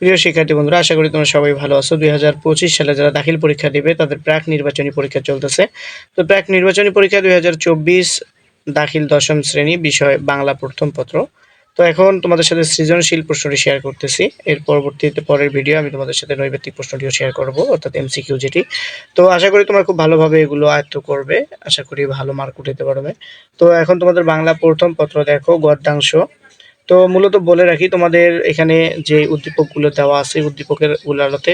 প্রিয় শিক্ষার্থী বন্ধুরা, আশা করি তোমরা সবাই ভালো আছো। দুই হাজার পঁচিশ সালে যারা দাখিল পরীক্ষা দিবে, তাদের প্রাক নির্বাচনী পরীক্ষা চলতেছে। তো প্রাক নির্বাচনী পরীক্ষা দুই হাজার চব্বিশ দাখিল দশম শ্রেণি বিষয় বাংলা প্রথম পত্র। তো এখন তোমাদের সাথে সৃজনশীল প্রশ্নটি শেয়ার করতেছি। এর পরবর্তীতে পরের ভিডিও আমি তোমাদের সাথে নৈবেত্তিক প্রশ্নটিও শেয়ার করব, অর্থাৎ এমসিকিউ যেটি। তো আশা করি তোমরা খুব ভালোভাবে এগুলো আয়ত্ত করবে। আশা করি ভালো মার্ক উঠাতে পারবে। তো এখন তোমাদের বাংলা প্রথম পত্র দেখো, গদ্যাংশ। তো মূলত বলে রাখি, তোমাদের এখানে যে উদ্দীপকগুলো দেওয়া আছে উদ্দীপকের গুলালতে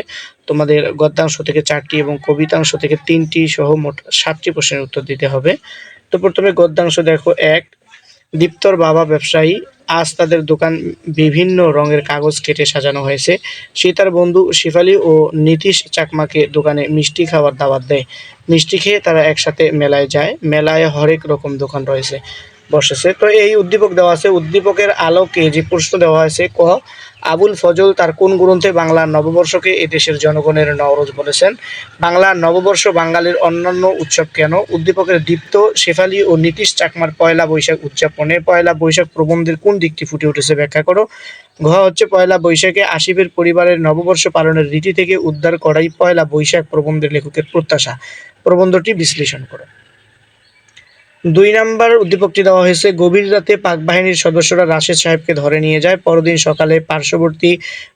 তোমাদের গদ্যাংশ থেকে চারটি এবং কবিতাংশ থেকে তিনটি সহ মোট সাতটি প্রশ্নের উত্তর দিতে হবে। তো প্রথমে গদ্যাংশ দেখো এক, দীপ্তর বাবা ব্যবসায়ী, আজ তাদের দোকান বিভিন্ন রঙের কাগজ কেটে সাজানো হয়েছে। সে তার বন্ধু শিফালি ও নীতিশ চাকমাকে দোকানে মিষ্টি খাওয়ার দাওয়াত দেয়। মিষ্টি খেয়ে তারা একসাথে মেলায় যায়। মেলায় হরেক রকম দোকান রয়েছে। বসেছে। তো এই উদ্দীপক দেওয়া আছে, উদ্দীপকের আলোকে যে প্রশ্ন দেওয়া হয়েছে, ক, আবুল ফজল তার কোন গ্রন্থে বাংলার নববর্ষকে এদেশের জনগণের নওরোজ বলেছেন? বাংলা নববর্ষ বাঙালির অন্যান্য উৎসব কেন? উদ্দীপকের দীপ্ত, শেফালি ও নীতিশ চাকমার পয়লা বৈশাখ উদযাপনে পয়লা বৈশাখ প্রবন্ধের কোন দিকটি ফুটে উঠেছে ব্যাখ্যা করো? ঘ হচ্ছে পয়লা বৈশাখে আসিফের পরিবারের নববর্ষ পালনের রীতি থেকে উদ্ধার করাই পয়লা বৈশাখ প্রবন্ধের লেখকের প্রত্যাশা। প্রবন্ধটি বিশ্লেষণ করো। দুই নাম্বার উদ্দীপকটি দেওয়া হয়েছে, গভীর রাতে পাক বাহিনীর সদস্যরা রাশেদ সাহেবকে ধরে নিয়ে যায়, পরদিন সকালে পার্শ্ববর্তী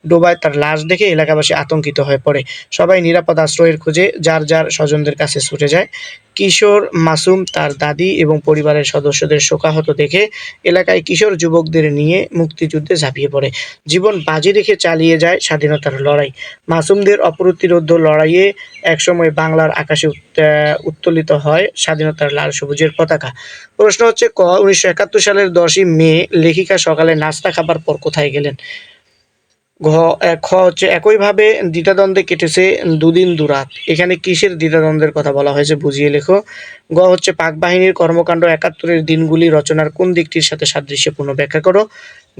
ডোবায় তার লাশ দেখে এলাকাবাসী আতঙ্কিত হয়ে পড়ে। সবাই নিরাপদ আশ্রয়ের খোঁজে যার যার স্বজনদের কাছে ছুটে যায়। কিশোর মাসুম তার দাদি এবং পরিবারের সদস্যদের শোকাহত দেখে এলাকায় কিশোর যুবকদের নিয়ে মুক্তিযুদ্ধে ঝাঁপিয়ে পড়ে। জীবন বাজি রেখে চালিয়ে যায় স্বাধীনতার লড়াই। মাসুমদের অপ্রতিরোধ লড়াইয়ে একসময় বাংলার আকাশে উত্তোলিত হয় স্বাধীনতার লাল সবুজের পতাকা। প্রশ্ন হচ্ছে, ক, উনিশশো একাত্তর সালের দশই মে লেখিকা সকালে নাস্তা খাবার পর কোথায় গেলেন? ঘ খ হচ্ছে, একইভাবে দ্বিতাদ্বন্দ্বে কেটেছে দুদিন দুরাত। এখানে কিসের দ্বিতাদ্বন্দ্বের কথা বলা হয়েছে বুঝিয়ে লেখো। গ হচ্ছে, পাক বাহিনীর কর্মকাণ্ড একাত্তরের দিনগুলি রচনার কোন দিকটির সাথে সাদৃশ্যপূর্ণ ব্যাখ্যা করো?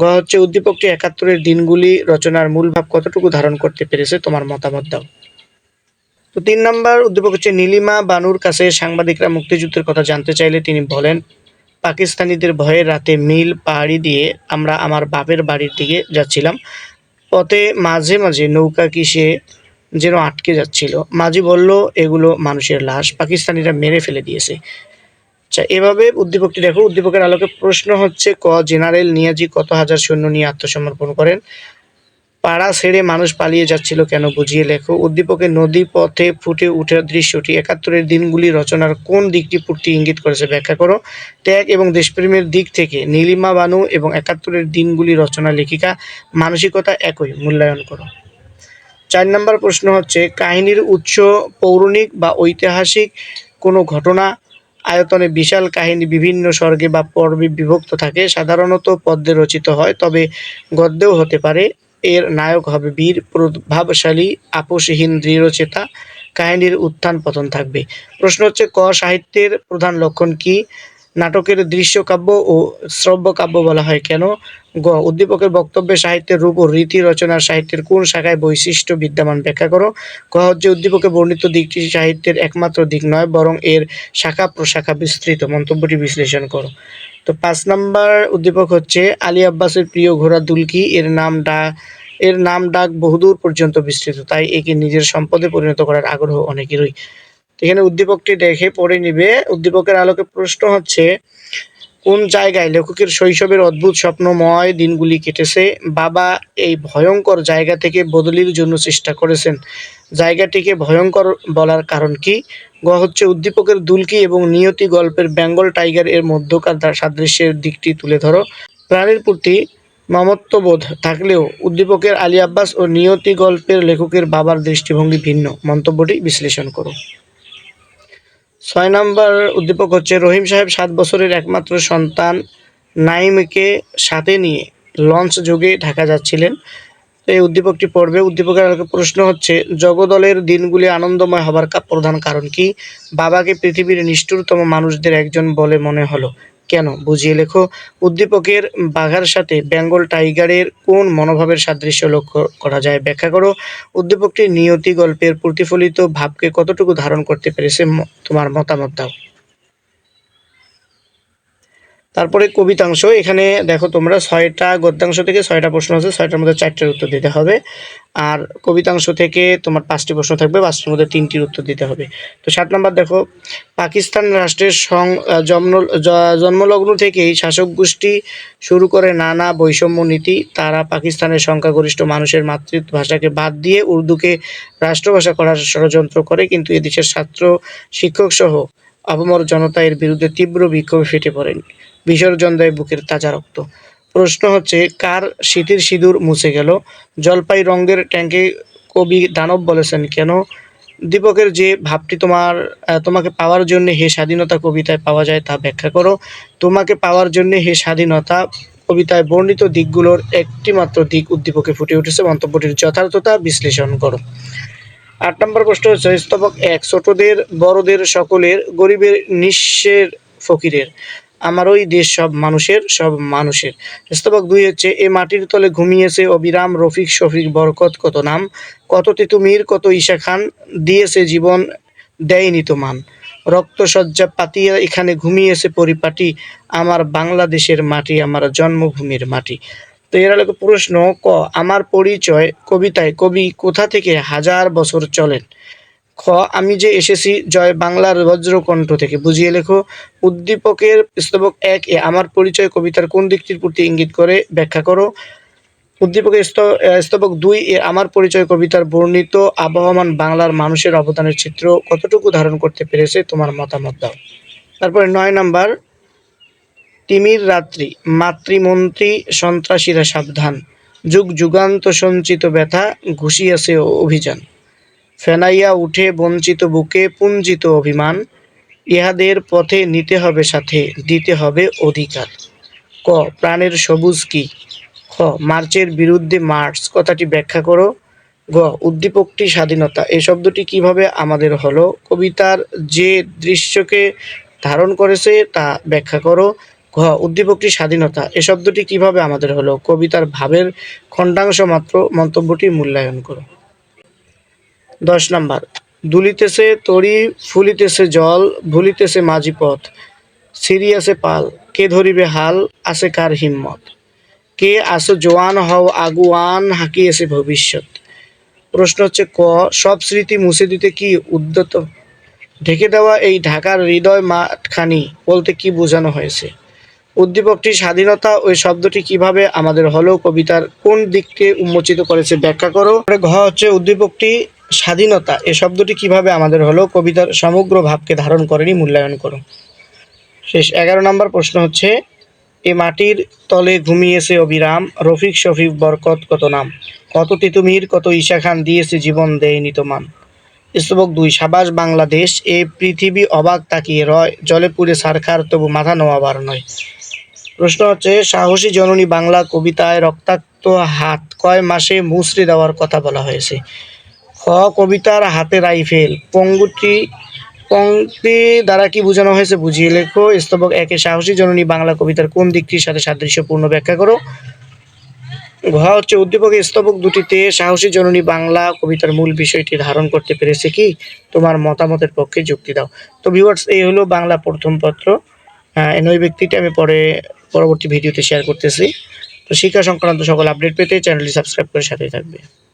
গ হচ্ছে, উদ্দীপকটি একাত্তরের দিনগুলি রচনার মূল ভাব কতটুকু ধারণ করতে পেরেছে তোমার মতামত দাও। তো তিন নম্বর উদ্দীপক হচ্ছে নীলিমা বানুর কাছে সাংবাদিকরা মুক্তিযুদ্ধের কথা জানতে চাইলে তিনি বলেন, পাকিস্তানিদের ভয়ে রাতে মিল পাহাড়ি দিয়ে আমরা আমার বাপের বাড়ির দিকে যাচ্ছিলাম। পথে মাঝে মাঝে নৌকা কিসে যেন আটকে যাচ্ছিল। মাঝি বলল, এগুলো মানুষের লাশ, পাকিস্তানিরা মেরে ফেলে দিয়েছে। আচ্ছা এভাবে উদ্দীপকটি দেখো। উদ্দীপকের আলোকে প্রশ্ন হচ্ছে, ক জেনারেল নিয়াজি কত হাজার সৈন্য নিয়ে আত্মসমর্পণ করেন? পাড়া ছেড়ে মানুষ পালিয়ে যাচ্ছিল কেন বুঝিয়ে লেখো। উদ্দীপকের নদী পথে ফুটে উঠে দৃশ্যটি একাত্তরের দিনগুলি রচনার কোন দিকটি পূর্তি ইঙ্গিত করেছে ব্যাখ্যা করো। ত্যাগ এবং দেশপ্রেমের দিক থেকে নীলিমা বানু এবং একাত্তরের দিনগুলি রচনা লেখিকা মানসিকতা একই, মূল্যায়ন করো। চার নম্বর প্রশ্ন হচ্ছে, কাহিনীর উৎস পৌরাণিক বা ঐতিহাসিক কোনো ঘটনা? আয়তনে বিশাল কাহিনী বিভিন্ন স্বর্গে বা পর্বে বিভক্ত থাকে, সাধারণত পদ্মে রচিত হয়, তবে গদ্যেও হতে পারে। এর নায়ক হবে বীর প্রভাবশালী, আপোষহীন, দৃঢ়চেতা। কাহিনীর উত্থান পতন থাকবে। প্রশ্ন হচ্ছে, ক সাহিত্যের প্রধান লক্ষণ কি? নাটকের দৃশ্য কাব্য ও শ্রব্য কাব্য বলা হয়। কেন? গ, উদ্দীপকের বক্তব্যে সাহিত্যের রূপ ও রীতি রচনার সাহিত্যের কোন শাখায় বৈশিষ্ট্য বিদ্যমান ব্যাখ্যা করো? ক হচ্ছে উদ্দীপকে বর্ণিত দিকটি সাহিত্যের একমাত্র দিক নয়, বরং এর শাখা প্রশাখা বিস্তৃত। মন্তব্যটি বিশ্লেষণ করো। তো পাঁচ নম্বর উদ্দীপক হচ্ছে আলী আব্বাসের প্রিয় ঘোড়া দুলকি। এর নাম ডা, এর নাম ডাক বহুদূর পর্যন্ত বিস্তৃত। তাই একে নিজের সম্পদে পরিণত করার আগ্রহ অনেকেরই। এখানে উদ্দীপকটি দেখে পড়ে নিবে। উদ্দীপকের আলোকে প্রশ্ন হচ্ছে, কোন জায়গায় লেখকের শৈশবের অদ্ভুত স্বপ্নময় দিনগুলি কেটেছে? বাবা এই ভয়ঙ্কর জায়গা থেকে বদলির জন্য চেষ্টা করেছেন। জায়গাটিকে ভয়ঙ্কর বলার কারণ কি? গ হচ্ছে, উদ্দীপকের দুলকি এবং নিয়তি গল্পের বেঙ্গল টাইগার এর মধ্যকার সাদৃশ্যের দিকটি তুলে ধরো। প্রাণীর প্রতি মমত্ববোধ থাকলেও উদ্দীপকের আলী আব্বাস ও নিয়তি গল্পের লেখকের বাবার দৃষ্টিভঙ্গি ভিন্ন। মন্তব্যটি বিশ্লেষণ করো। ছয় নম্বর উদ্দীপক হচ্ছে, রহিম সাহেব সাত বছরের একমাত্র সন্তান নাইমকে সাথে নিয়ে লঞ্চ যোগে ঢাকা যাচ্ছিলেন। এই উদ্দীপকটি পড়বে। উদ্দীপকের প্রশ্ন হচ্ছে, জগদলের দিনগুলি আনন্দময় হবার প্রধান কারণ কি? বাবাকে পৃথিবীর নিষ্ঠুরতম মানুষদের একজন বলে মনে হলো। কেন? বুঝিয়ে লেখো। উদ্দীপকের বাঘার সাথে বেঙ্গল টাইগারের কোন মনোভাবের সাদৃশ্য লক্ষ্য করা যায়? ব্যাখ্যা করো। উদ্দীপকটি নিয়তি গল্পের প্রতিফলিত ভাবকে কতটুকু ধারণ করতে পেরেছে তোমার মতামত দাও। তারপরে কবিতাংশ, এখানে দেখো তোমরা ছয়টা গদ্যাংশ থেকে ছয়টা প্রশ্ন আছে, ছয়টার মধ্যে চারটার উত্তর দিতে হবে। আর কবিতাংশ থেকে তোমার পাঁচটি প্রশ্ন থাকবে, পাঁচটির মধ্যে তিনটির উত্তর দিতে হবে। তো সাত নম্বর দেখো, পাকিস্তান রাষ্ট্রের সং জন্ম জন্মলগ্ন থেকেই শাসক গোষ্ঠী শুরু করে নানা বৈষম্য নীতি। তারা পাকিস্তানের সংখ্যাগরিষ্ঠ মানুষের মাতৃভাষাকে বাদ দিয়ে উর্দুকে রাষ্ট্রভাষা করার ষড়যন্ত্র করে, কিন্তু এদেশের ছাত্র শিক্ষক সহ আপামর জনতা এর বিরুদ্ধে তীব্র বিক্ষোভে ফেটে পড়েন। বিসর্জন দেয় বুকের তাজা রক্ত। প্রশ্ন হচ্ছে, কার শীতের সিঁদুর মুছে গেল? জলপাই রঙের ট্যাঙ্কে কবি দানব বলেছেন, কেন? দীপকের যে ভাবটি তোমার তোমাকে পাওয়ার জন্য হে স্বাধীনতা কবিতায় পাওয়া যায় তা ব্যাখ্যা করো। তোমাকে পাওয়ার জন্য হে স্বাধীনতা কবিতায় বর্ণিত দিকগুলোর একটি মাত্র দিক উদ্দীপকে ফুটে উঠেছে। মন্তব্যটির যথার্থতা বিশ্লেষণ করো। আট নম্বর প্রশ্ন হচ্ছে, স্তবক এক ছোটদের, বড়দের, সকলের, গরিবের, নিঃস্বের, ফকিরের। আমার ওই দেশ সব মানুষের সব মানুষের। স্তবক দুই হচ্ছে, এ মাটির তলে ঘুমিয়েছে অবিরাম রফিক শফিক বরকত, কত নাম, কত তিতুমির, কত ঈশা খান, দিয়েছে জীবন, দেয়নি তো মান। রক্তসজ্জা পাতিয়া এখানে ঘুমিয়েছে পরিপাটি, আমার বাংলাদেশের মাটি, আমার জন্মভূমির মাটি। তো এর আলোকে প্রশ্ন, ক, আমার পরিচয় কবিতায়, কবি কোথা থেকে হাজার বছর চলেন? খ, আমি যে এসেছি জয় বাংলার বজ্রকণ্ঠ থেকে। বুঝিয়ে লেখো, উদ্দীপকের স্তবক এক এ, আমার পরিচয় কবিতার কোন দিকটির প্রতি ইঙ্গিত করে? ব্যাখ্যা করো। উদ্দীপকের স্তবক দুই এ, আমার পরিচয় কবিতার বর্ণিত আবহমান বাংলার মানুষের অবদানের চিত্র কতটুকু ধারণ করতে পেরেছে তোমার মতামত দাও। তারপরে নয় নাম্বার, তিমির রাত্রি, মাতৃমন্ত্রী সন্ত্রাসীরা সাবধান, যুগ যুগান্ত সঞ্চিত ব্যথা ঘুষিয়াছে অভিযান। ফেনাইয়া উঠে বঞ্চিত বুকে পুঞ্জিত অভিমান, ইহাদের পথে নিতে হবে সাথে, দিতে হবে অধিকার। ক, প্রাণের সবুজ কি? খ, মার্চের বিরুদ্ধে মার্চ, কথাটি ব্যাখ্যা করো। গ, উদ্দীপকটি স্বাধীনতা এই শব্দটি কীভাবে আমাদের হলো? কবিতার যে দৃশ্যকে ধারণ করেছে তা ব্যাখ্যা করো। ঘ, উদ্দীপকটি স্বাধীনতা, এ শব্দটি কীভাবে আমাদের হলো? কবিতার ভাবের খণ্ডাংশ মাত্র মন্তব্যটি মূল্যায়ন করো। দশ নাম্বার। দুলিতেছে তরি, ফুলিতেছে জল, ভুলিতেছে মাঝি পথ। সিরিয়াসে পাল, কে ধরিবে হাল, আছে কার হিম্মত? কে আসো জোয়ান হও আগুয়ান, হাঁকিয়েছে ভবিষ্যৎ? প্রশ্ন হচ্ছে ক, সব স্মৃতি মুছে দিতে কি উদ্যত? ঢেকে দেওয়া এই ঢাকার হৃদয় মাঠখানি বলতে কি বোঝানো হয়েছে? উদ্দীপকটি স্বাধীনতা ওই শব্দটি কীভাবে আমাদের হলো কবিতার কোন দিককে উন্মোচিত করেছে ব্যাখ্যা করো। ঘ হচ্ছে উদ্দীপকটি স্বাধীনতা, এ শব্দটি কীভাবে আমাদের হলো? কবিতার সমগ্র ভাবকে ধারণ করেনি মূল্যায়ন করো শেষ এগারো নম্বর প্রশ্ন হচ্ছে, এ মাটির তলে ঘুমিয়েছে অবিরাম, রফিক শফিক বরকত কত নাম? কত তিতুমির, কত ঈশা খান দিয়েছে জীবন দেয়নি তো মান? স্তবক দুই, সাবাস বাংলাদেশ, এ পৃথিবী অবাক তাকিয়ে রয়, জলে পুরে সারখার, তবু মাথা নোয়াবার নয়। প্রশ্ন হচ্ছে, সাহসী জননী বাংলা কবিতায় রক্তাক্ত হাত কয় মাসে মুসড়ে দেওয়ার কথা বলা হয়েছে? খ কবিতার হাতে রাইফেল। পঙ্গুটি পঙ্ক্তি দ্বারা কি বোঝানো হয়েছে বুঝিয়ে লেখো। স্তবক একে সাহসী জননী বাংলা কবিতার কোন দিকটির সাথে সাদৃশ্যপূর্ণ ব্যাখ্যা করো? ঘ হচ্ছে উদ্দীপকের স্তবক দুটিতে সাহসী জননী বাংলা কবিতার মূল বিষয়টি ধারণ করতে পেরেছে কি? তোমার মতামতের পক্ষে যুক্তি দাও। তো ভিউয়ার্স এই হলো বাংলা প্রথম পত্র। আহ, এই নয় ব্যক্তিটি আমি পরে পরবর্তী ভিডিওতে শেয়ার করতেছি। তো শিক্ষা সংক্রান্ত সকল আপডেট পেতে চ্যানেলটি সাবস্ক্রাইব করে সাথেই থাকবে।